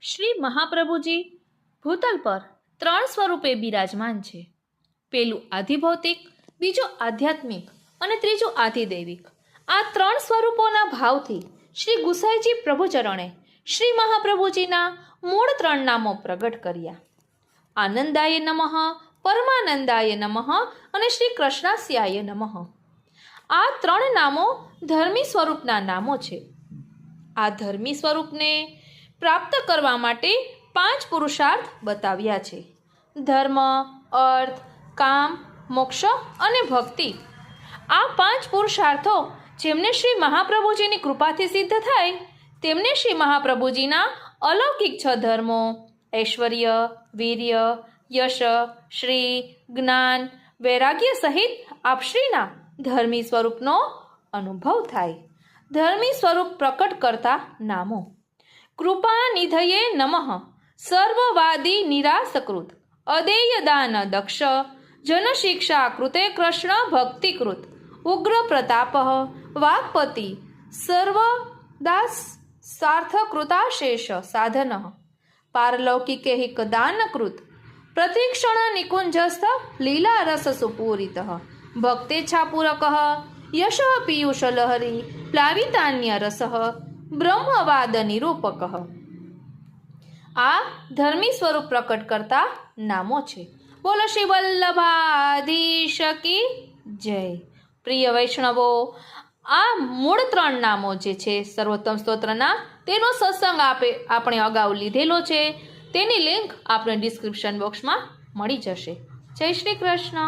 શ્રી મહાપ્રભુજી ભૂતલ પર ત્રણ સ્વરૂપે બિરાજમાન છે. પેલું આધિભૌતિક, બીજું આધ્યાત્મિક અને ત્રીજું આધિદૈવિક. આ ત્રણ સ્વરૂપોના ભાવથી શ્રી ગુસાઈજી પ્રભુચરણે શ્રી મહાપ્રભુજીના મૂળ ત્રણ નામો પ્રગટ કર્યા. આનંદાય નમઃ, પરમાનંદાય નમઃ અને શ્રી કૃષ્ણાસ્યાય નમઃ. આ ત્રણ નામો ધર્મી સ્વરૂપના નામો છે. આ ધર્મી સ્વરૂપને પ્રાપ્ત કરવા માટે પાંચ પુરુષાર્થ બતાવ્યા છે. ધર્મ, અર્થ, કામ, મોક્ષ અને ભક્તિ. આ પાંચ પુરુષાર્થો જેમને શ્રી મહાપ્રભુજીની કૃપાથી સિદ્ધ થાય, તેમને શ્રી મહાપ્રભુજીના અલૌકિક છ ધર્મો, ઐશ્વર્ય, વીર્ય, યશ, શ્રી, જ્ઞાન, વૈરાગ્ય સહિત આપશ્રીના ધર્મી સ્વરૂપનો અનુભવ થાય. ધર્મી સ્વરૂપ પ્રકટ કરતા નામો. कृपानिधये नमः। सर्ववादी निरासकृत। अदेयदान दक्ष। जनशिक्षा कृते कृष्ण भक्तिकृत। उग्रप्रतापः वाक्पति। सर्वदास सार्थकृताशेष साधनः। पारलौकिकैः दानकृत प्रतीक्षणनिकुञ्जस्थ लीलारससुपूरितः भक्तेच्छापूरकः। यशः पीयूषलहरी प्लावितान्यरसः। બ્રહ્મવાદ નિરૂપક. આ ધર્મી સ્વરૂપ પ્રકટ કરતા નામો છે. બોલો શ્રી વલ્લભાધીશ કી જય. પ્રિય વૈષ્ણવો, આ મૂળ ત્રણ નામો જે છે, સર્વોત્તમ સ્તોત્રના, તેનો સત્સંગ આપે, આપણે અગાઉ લીધેલો છે. તેની લિંક આપણે ડિસ્ક્રિપ્શન બોક્સમાં મળી જશે. જય શ્રી કૃષ્ણ.